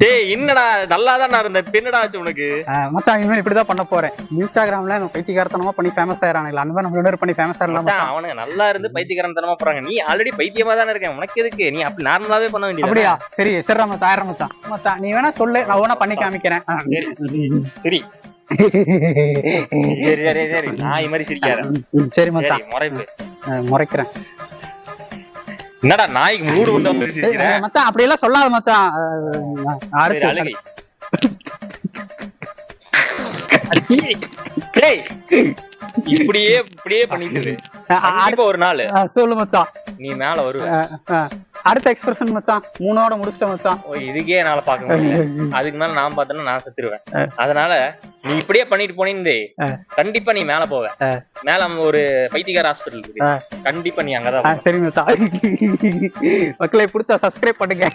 டேய் என்னடா நல்லா தான் இருந்த பின்னடா ஆச்சு உனக்கு? மச்சான் இனிமேல் இப்படிதான் பண்ண போறேன். இன்ஸ்டாகிராம்ல நம்ம பைத்தியகாரத்தனமா பண்ணி ஃபேமஸ் ஆயிரானுங்களா அந்த மாதிரி நம்ம ரெண்டு பேரும் பண்ணி ஃபேமஸ் ஆயிரலாம் அவனுங்க நல்லா இருந்து பைத்தியக்காரன் தனமா போறாங்க. நீ ஆல்ரெடி பைத்தியமா தானே இருக்க? உனக்கு எதுக்கு? நீ அப்படி நார்மலாவே பண்ண வேண்டியது அப்படியா? சரி சரி மச்சான் ஆயிரம் மச்சான். மச்சான் நீ வேணா சொல்லு. நான் வேணா பண்ணி காமிக்கிறேன். சரி. சரி சரி சரி. நான் மாதிரி சிரிக்காத. ம், சரி மச்சான். சரி முறைப்பு. அஹ், முறைக்கிறேன். என்னடா நாய்க்கு மூடு கொண்டு வந்து மச்சான் அப்படி எல்லாம் சொல்லாத மச்சான். அடுத்து டேய் இப்படியே இப்படியே பண்ணிட்டு ஒரு நாள். சொல்லு மச்சான். நீ மேல வருவ. அடுத்த எக்ஸ்பிரஷன் மச்சான் மூணோட முடிச்சிட்ட மச்சான். ஓ, இதுக்கே என்னால பார்க்க முடியல. அதுக்கு மேல நான் பார்த்தேன்னா நான் செத்துருவேன். அதனால நீ இப்படியே பண்ணிட்டு போனீங்க கண்டிப்பா நீ மேல போவ. மேல ஒரு பைத்தியக்கார ஹாஸ்பிட்டல் இருக்கு. கண்டிப்பா நீ அங்கதான் சரி மச்சான். மக்களை பிடிச்சா சப்ஸ்கிரைப் பண்ணுங்க.